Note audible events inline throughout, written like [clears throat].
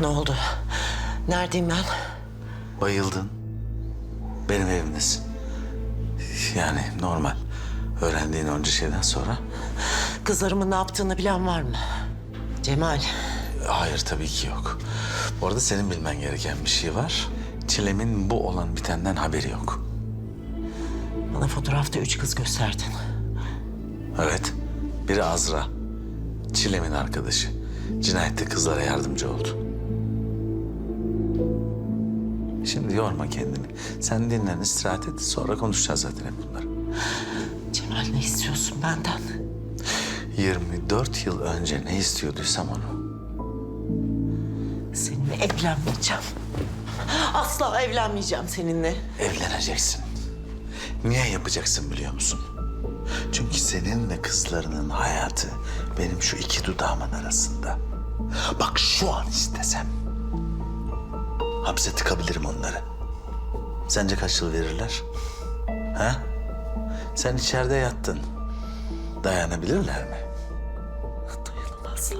Ne oldu? Neredeyim ben? Bayıldın. Benim evimdesin. Yani normal. Öğrendiğin onca şeyden sonra. Kızlarımın ne yaptığını bilen var mı? Cemal, Hayır tabii ki yok. Bu arada senin bilmen gereken bir şey var. Çilem'in bu olan bitenden haberi yok. bana fotoğrafta üç kız gösterdin. Evet. Biri Azra. Çilem'in arkadaşı. Cinayette kızlara yardımcı oldu. Şimdi yorma kendini. Sen dinlen, istirahat et. Sonra konuşacağız zaten hep bunları. Cemal ne istiyorsun benden? 24 yıl önce ne istiyorduysam onu. Seninle evlenmeyeceğim. Asla evlenmeyeceğim seninle. Evleneceksin. Niye yapacaksın biliyor musun? Çünkü senin ve kızlarının hayatı benim şu iki dudağımın arasında. Bak şu an istesem hapse tıkabilirim onları. Sence kaç yıl verirler? Ha? Sen içeride yattın. Dayanabilirler mi? Dayanamazlar.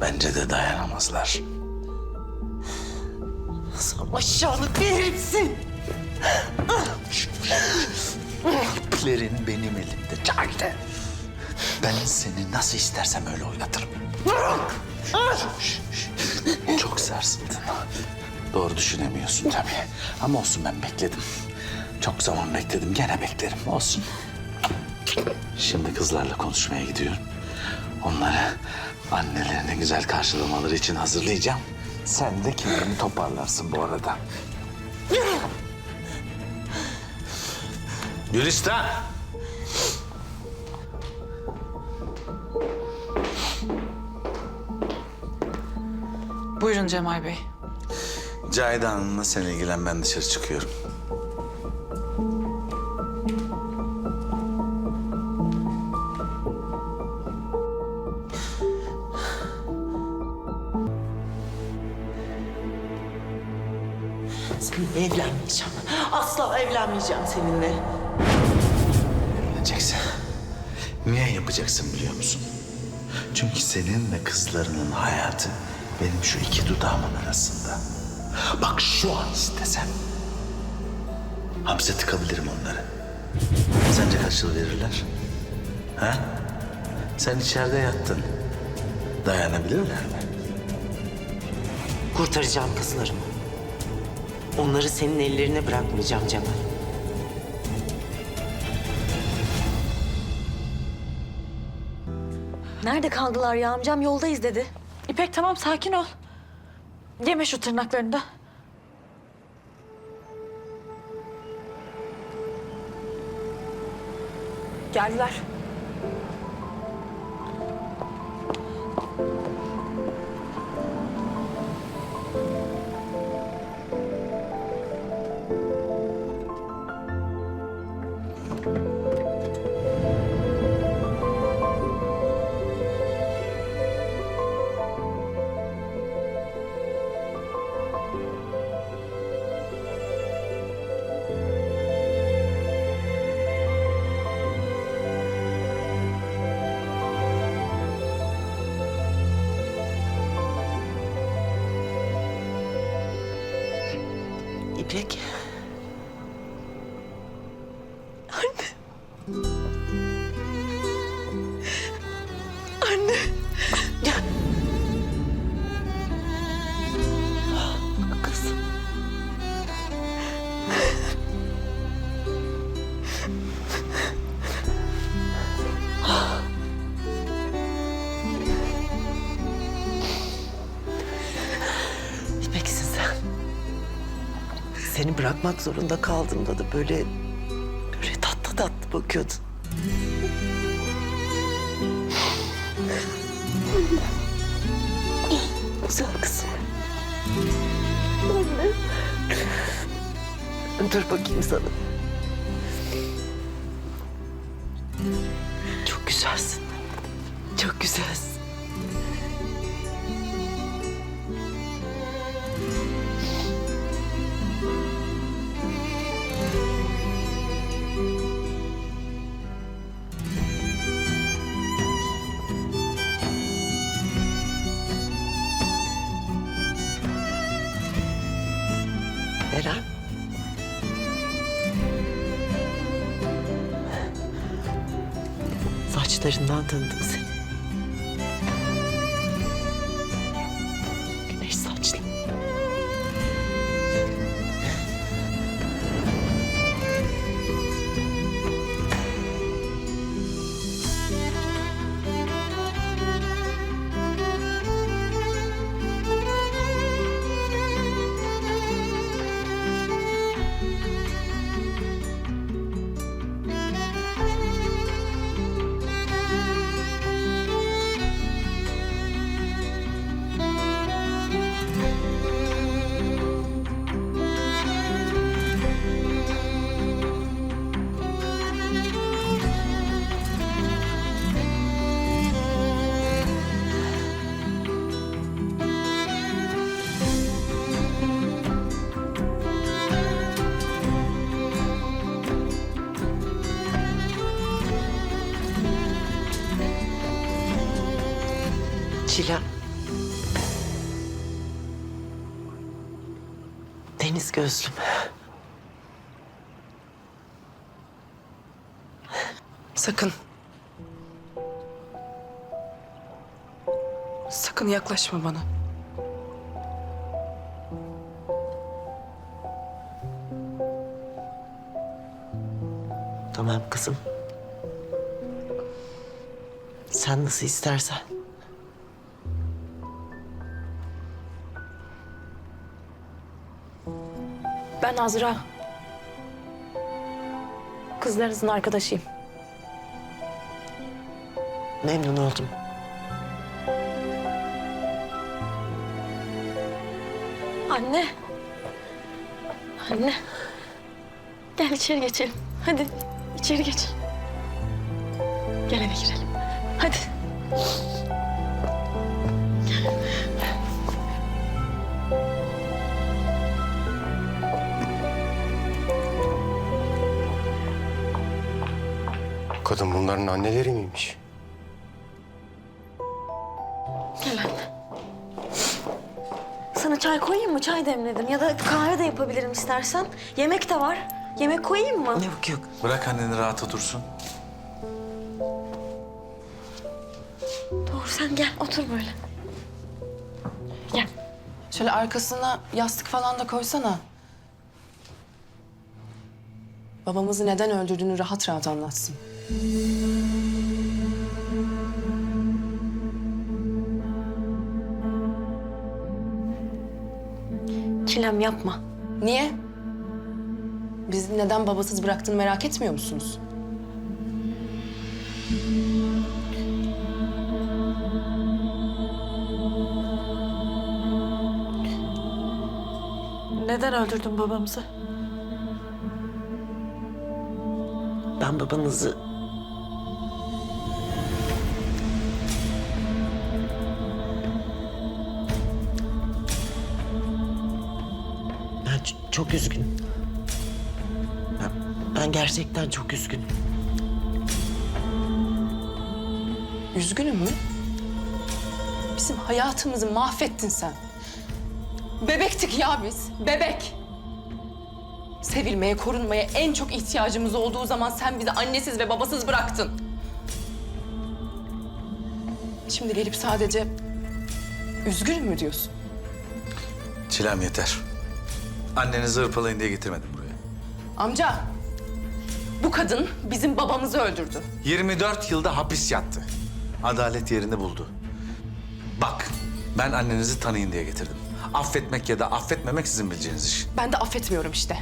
Bence de dayanamazlar. Sen aşağılık bir herifsin. İplerin benim elimde Cahide. Ben seni nasıl istersem öyle oynatırım. Çok sarsıldın. Doğru düşünemiyorsun tabii. Ama olsun ben bekledim. Çok zaman bekledim. Gene beklerim. Olsun. Şimdi kızlarla konuşmaya gidiyorum. Onları annelerini güzel karşılamaları için hazırlayacağım. Sen de kendini toparlarsın bu arada. Gülistan! Buyurun Cemal Bey. Cahide Hanım'la sen ilgilen ben dışarı çıkıyorum. Seninle evlenmeyeceğim. Asla evlenmeyeceğim seninle. Evleneceksin. Niye yapacaksın biliyor musun? Çünkü senin ve kızlarının hayatı benim şu iki dudağımın arasında. Bak şu an istesem hapse tıkabilirim onları. Sence kaç yıl verirler? Ha? Sen içeride yattın. Dayanabilirler mi? Kurtaracağım kızlarımı. Onları senin ellerine bırakmayacağım Cemal. Nerede kaldılar ya amcam yoldayız dedi. İpek tamam sakin ol. Yeme şu tırnaklarını da. Geldiler. Anne. Gel. Kızım. İpek'sin sen. Seni bırakmak zorunda kaldığımda da. ...böyle tatlı bakıyordun. Güzel kızım. Anne. Dur bakayım sana. Çok güzelsin. Çok güzelsin. Saçlarından tanıdım seni. Çilem. Deniz gözlüm. Sakın. Sakın yaklaşma bana. Tamam kızım. Sen nasıl istersen. Ben Azra. Kızlarınızın arkadaşıyım. Memnun oldum. Anne. Anne. Gel içeri geçelim. Hadi içeri geç. Gel eve girelim. Hadi. Kadın bunların anneleri miymiş? Gel anne. Sana çay koyayım mı? Çay demledim. Ya da kahve de yapabilirim istersen. Yemek de var. Yemek koyayım mı? Yok yok. Bırak anneni rahat otursun. Doğru sen gel otur böyle. Gel. Şöyle arkasına yastık falan da koysana. Babamızı neden öldürdüğünü rahat rahat anlatsın. Çilem yapma. Niye? Bizi neden babasız bıraktığını merak etmiyor musunuz? Neden öldürdün babamızı? Ben babanızı... çok üzgünüm. Ben, ben gerçekten çok üzgünüm. Üzgünüm mü? Bizim hayatımızı mahvettin sen. Bebektik ya biz, bebek. Sevilmeye, korunmaya en çok ihtiyacımız olduğu zaman sen bizi annesiz ve babasız bıraktın. Şimdi gelip sadece üzgünüm mü diyorsun? Çilem yeter. Annenizi hırpalayın diye getirmedim buraya. Amca, bu kadın bizim babamızı öldürdü. 24 yılda hapis yattı. Adalet yerini buldu. Bak, ben annenizi tanıyın diye getirdim. Affetmek ya da affetmemek sizin bileceğiniz iş. Ben de affetmiyorum işte.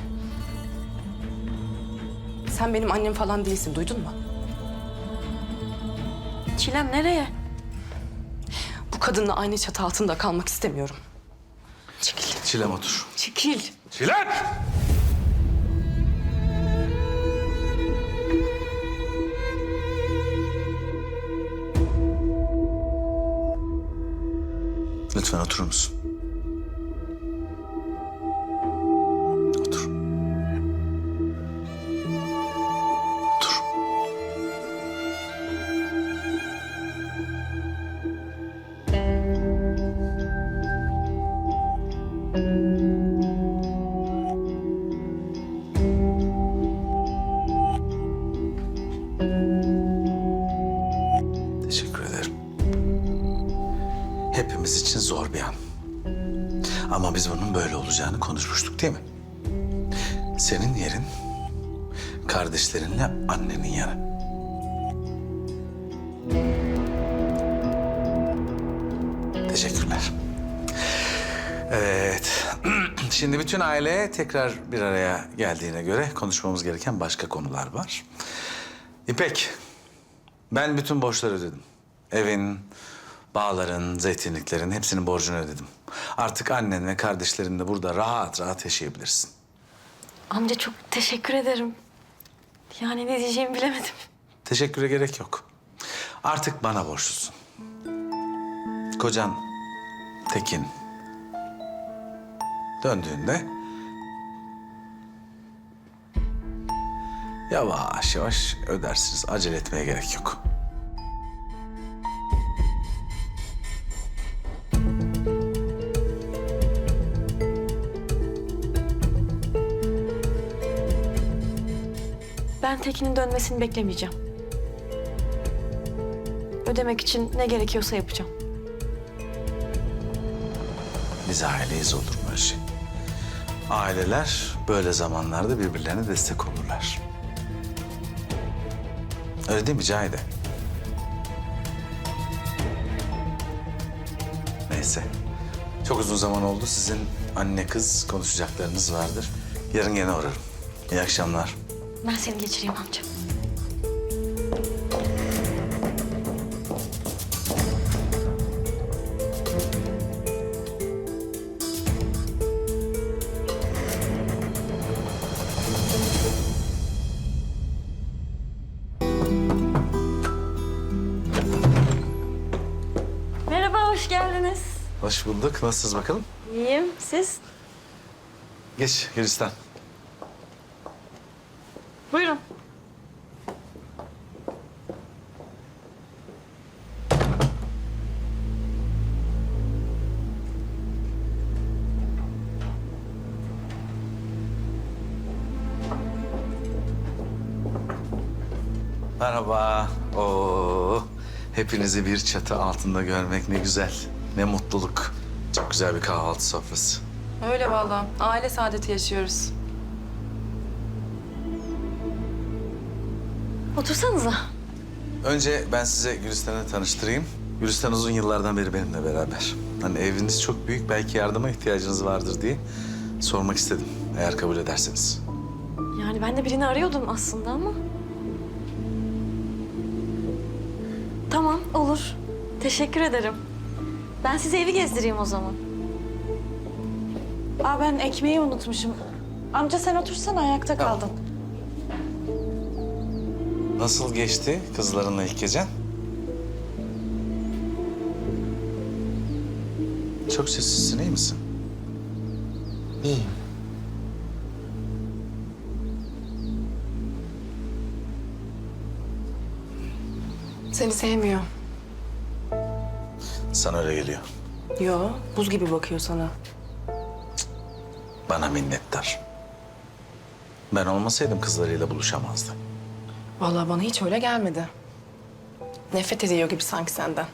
Sen benim annem falan değilsin, duydun mu? Çilem nereye? Bu kadınla aynı çatı altında kalmak istemiyorum. Çekil. Çilem otur. Çekil. Çilem! Lütfen oturur musun? Olacağını konuşmuştuk değil mi? Senin yerin kardeşlerinle annenin yanı. Teşekkürler. Evet. [clears throat] Şimdi bütün aile tekrar bir araya geldiğine göre konuşmamız gereken başka konular var. İpek, ben bütün borçları ödedim. Evin, bağların, zeytinliklerin hepsinin borcunu ödedim. Artık annen ve kardeşlerin de burada rahat rahat yaşayabilirsin. Amca çok teşekkür ederim. Yani ne diyeceğimi bilemedim. Teşekküre gerek yok. Artık bana borçlusun. Kocan Tekin döndüğünde yavaş yavaş ödersiniz. Acele etmeye gerek yok. Tekin'in dönmesini beklemeyeceğim. Ödemek için ne gerekiyorsa yapacağım. Biz aileyiz olur mu öyle şey? Aileler böyle zamanlarda birbirlerine destek olurlar. Öyle değil mi Cahide? Neyse. Çok uzun zaman oldu. Sizin anne kız konuşacaklarınız vardır. Yarın gene uğrarım. İyi akşamlar. Ben seni geçireyim amca. Merhaba, hoş geldiniz. Hoş bulduk. Nasılsınız bakalım? İyiyim, siz? Geç Gülistan. Hepinizi bir çatı altında görmek ne güzel. Ne mutluluk. Çok güzel bir kahvaltı sofrası. Öyle vallahi. Aile saadeti yaşıyoruz. Otursanıza. Önce ben size Gülistan'ı tanıştırayım. Gülistan uzun yıllardan beri benimle beraber. Hani eviniz çok büyük, belki yardıma ihtiyacınız vardır diye sormak istedim. Eğer kabul ederseniz. Yani ben de birini arıyordum aslında ama... olur. Teşekkür ederim. Ben size evi gezdireyim o zaman. Aa ben ekmeği unutmuşum. Amca sen otursana ayakta kaldın. Nasıl geçti kızlarınla ilk gecen? Çok sessizsin, iyi misin? İyiyim. Seni sevmiyor. Sana öyle geliyor. Yo, buz gibi bakıyor sana. Bana minnettar. Ben olmasaydım kızlarıyla buluşamazdı. Vallahi bana hiç öyle gelmedi. Nefret ediyor gibi sanki senden.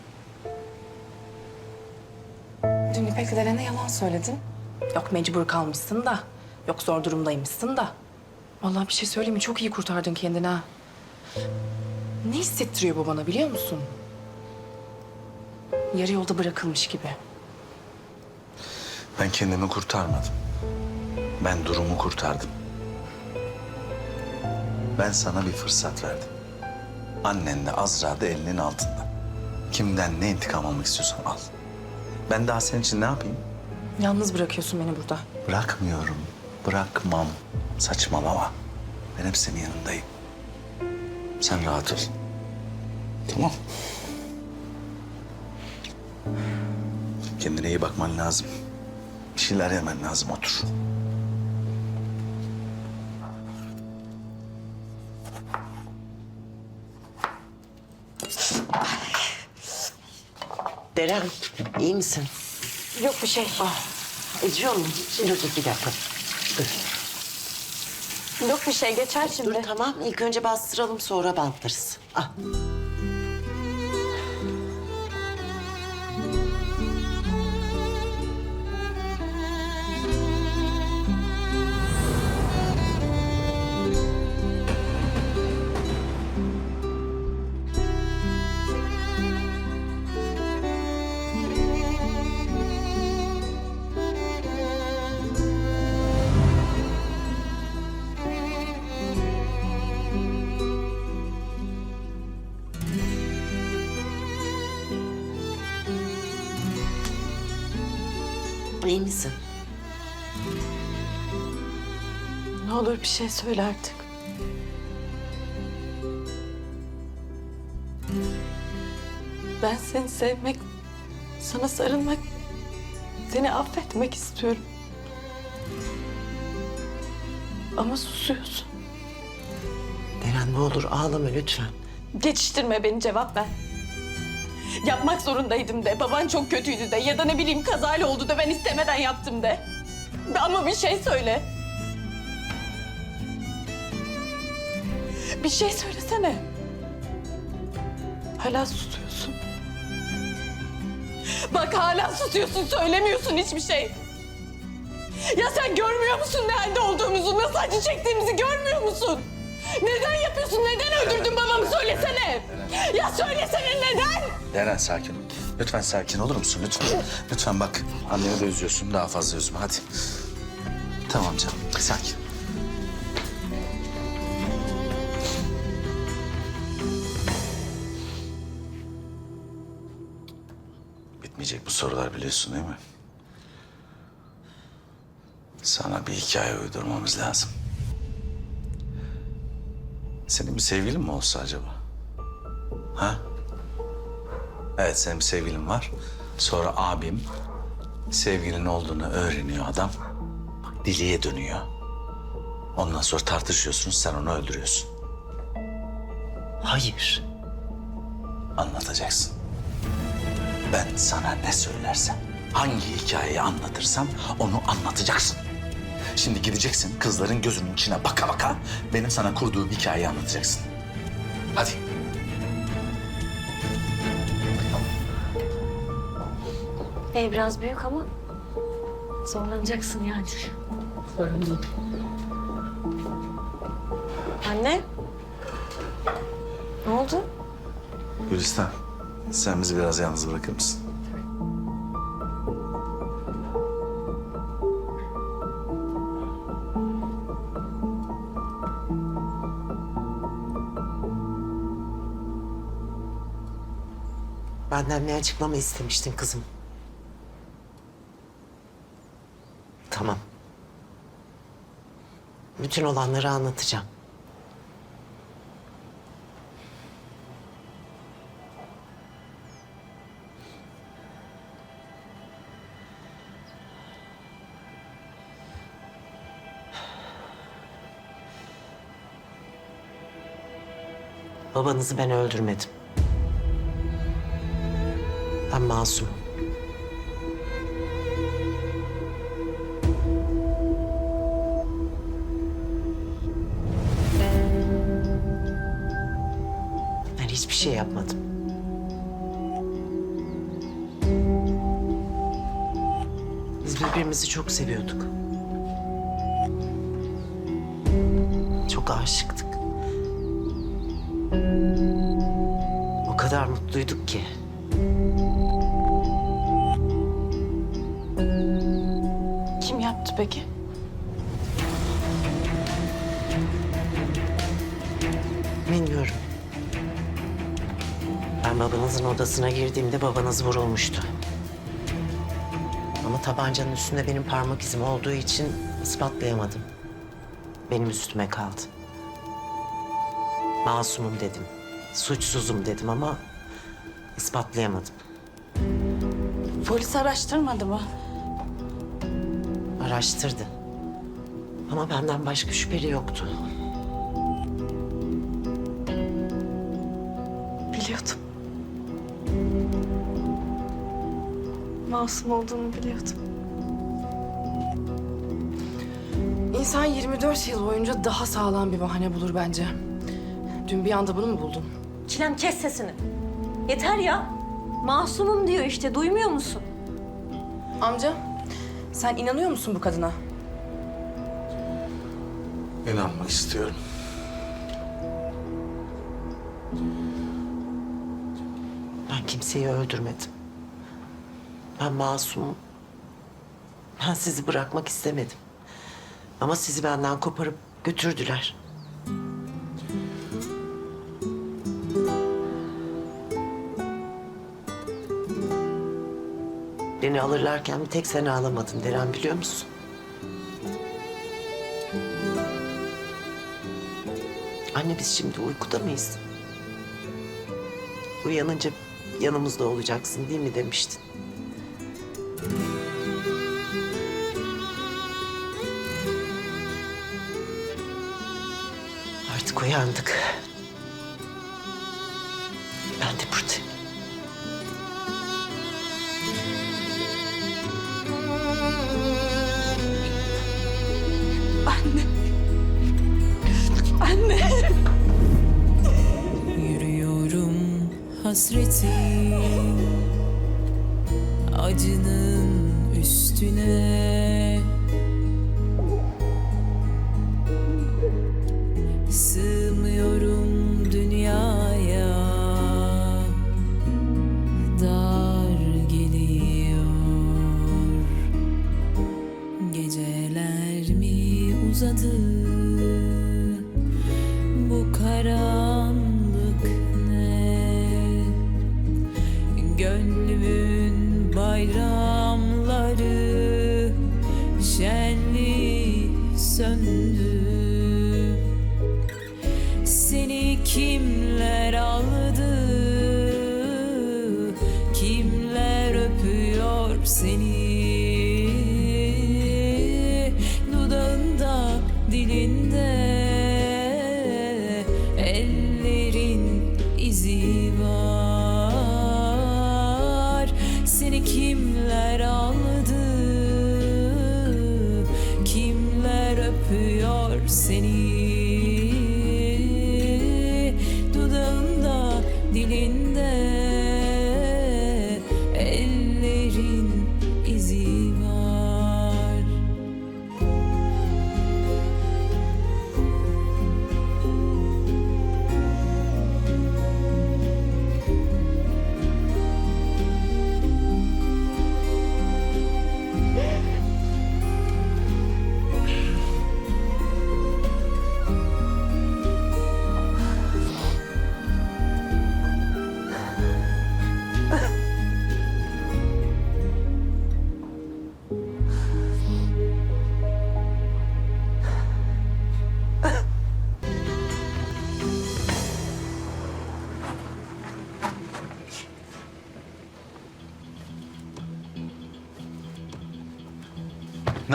Dün İpek'le Deren'e yalan söyledin. Yok mecbur kalmışsın da. Yok zor durumdaymışsın da. Vallahi bir şey söyleyeyim mi? Çok iyi kurtardın kendini ha. Ne hissettiriyor bu bana biliyor musun? Yarı yolda bırakılmış gibi. Ben kendimi kurtarmadım. Ben durumu kurtardım. Ben sana bir fırsat verdim. Annen de Azra da elinin altında. Kimden ne intikam almak istiyorsan al. Ben daha senin için ne yapayım? Yalnız bırakıyorsun beni burada. Bırakmıyorum, bırakmam. Saçmalama. Ben hep senin yanındayım. Sen rahat ol. Tamam. Kendine iyi bakman lazım. Bir şeyler yemen lazım, otur. Deren, iyi misin? Yok bir şey. Acıyor mu? Dur, dur bir dakika. Dur. Yok bir şey geçer şimdi. Dur tamam, ilk önce bastıralım sonra bantlarız. Ah. Bir şey söyle artık. Ben seni sevmek, sana sarılmak, seni affetmek istiyorum. Ama susuyorsun. Deren ne olur ağlama lütfen. Geçiştirme beni cevap ver. Yapmak zorundaydım de, baban çok kötüydü de ya da ne bileyim kazayla oldu da ben istemeden yaptım de. Ama bir şey söyle. Bir şey söylesene. Hala susuyorsun. Bak hala susuyorsun, söylemiyorsun hiçbir şey. Ya sen görmüyor musun ne halde olduğumuzu, nasıl acı çektiğimizi görmüyor musun? Neden yapıyorsun, neden öldürdün babamı söylesene. Ya söylesene neden? Deren sakin ol. Lütfen sakin olur musun? Lütfen. Lütfen bak. Anneni de üzüyorsun. Daha fazla üzme. Hadi. Tamam canım. Sakin. Sorular biliyorsun değil mi? Sana bir hikaye uydurmamız lazım. Senin bir sevgilin mi olsa acaba? Ha? Evet senin bir sevgilin var. Sonra abim sevgilin olduğunu öğreniyor adam. Bak deliye dönüyor. Ondan sonra tartışıyorsunuz sen onu öldürüyorsun. Hayır. Anlatacaksın. Ben sana ne söylersem, hangi hikayeyi anlatırsam onu anlatacaksın. Şimdi gideceksin kızların gözünün içine baka baka benim sana kurduğum hikayeyi anlatacaksın. Hadi. Ev biraz büyük ama zorlanacaksın yani. Sorun değil. Anne. Ne oldu? Gülistan sen bizi biraz yalnız bırakır mısın? Benden bir açıklama istemiştin kızım. Tamam. Bütün olanları anlatacağım. Babanızı ben öldürmedim. Ben masumum. Ben hiçbir şey yapmadım. Biz birbirimizi çok seviyorduk. Çok aşıktık. Kadar mutluyduk ki. Kim yaptı peki? Bilmiyorum. Ben babanızın odasına girdiğimde babanız vurulmuştu. Ama tabancanın üstünde benim parmak izim olduğu için ispatlayamadım. Benim üstüme kaldı. Masumum dedim. Suçsuzum dedim ama ispatlayamadım. Polis araştırmadı mı? Araştırdı. Ama benden başka şüpheli yoktu. Biliyordum. Masum olduğunu biliyordum. İnsan 24 yıl boyunca daha sağlam bir bahane bulur bence. Dün bir anda bunu mu buldun? Çilem kes sesini. Yeter ya. Masumum diyor işte duymuyor musun? Amca, sen inanıyor musun bu kadına? İnanmak istiyorum. Ben kimseyi öldürmedim. Ben masumum. Ben sizi bırakmak istemedim. Ama sizi benden koparıp götürdüler. Alırlarken bir tek sen ağlamadın Deren biliyor musun? Anne biz şimdi uykuda mıyız? Uyanınca yanımızda olacaksın değil mi demiştin. Artık uyandık. Hasreti acının üstüne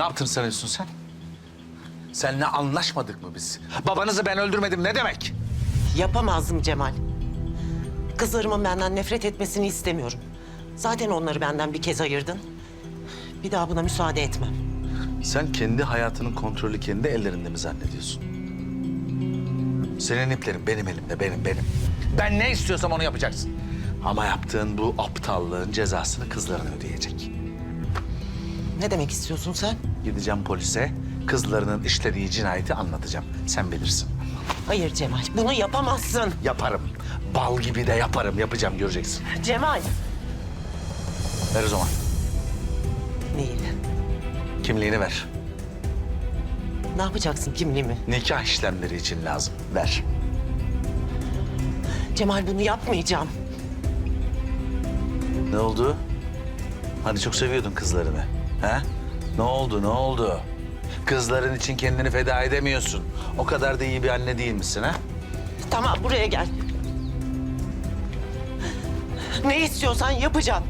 Ne yaptın sanıyorsun sen? Seninle anlaşmadık mı biz? Babanızı ben öldürmedim ne demek? Yapamazdım Cemal. Kızlarımın benden nefret etmesini istemiyorum. Zaten onları benden bir kez ayırdın. Bir daha buna müsaade etmem. Sen kendi hayatının kontrolü kendi ellerinde mi zannediyorsun? Senin iplerin benim elimde, benim, benim. Ben ne istiyorsam onu yapacaksın. Ama yaptığın bu aptallığın cezasını kızların ödeyecek. Ne demek istiyorsun sen? Gideceğim polise, kızlarının işlediği cinayeti anlatacağım. Sen bilirsin. Hayır Cemal, bunu yapamazsın. Yaparım. Bal gibi de yaparım. Yapacağım, göreceksin. Cemal. Ver o zaman. Neyi? Kimliğini ver. Ne yapacaksın kimliğimi? Nikah işlemleri için lazım. Ver. Cemal bunu yapmayacağım. Ne oldu? Hani çok seviyordun kızlarını. He? Ne oldu, ne oldu? Kızların için kendini feda edemiyorsun. O kadar da iyi bir anne değil misin ha? Tamam buraya gel. Ne istiyorsan yapacağım.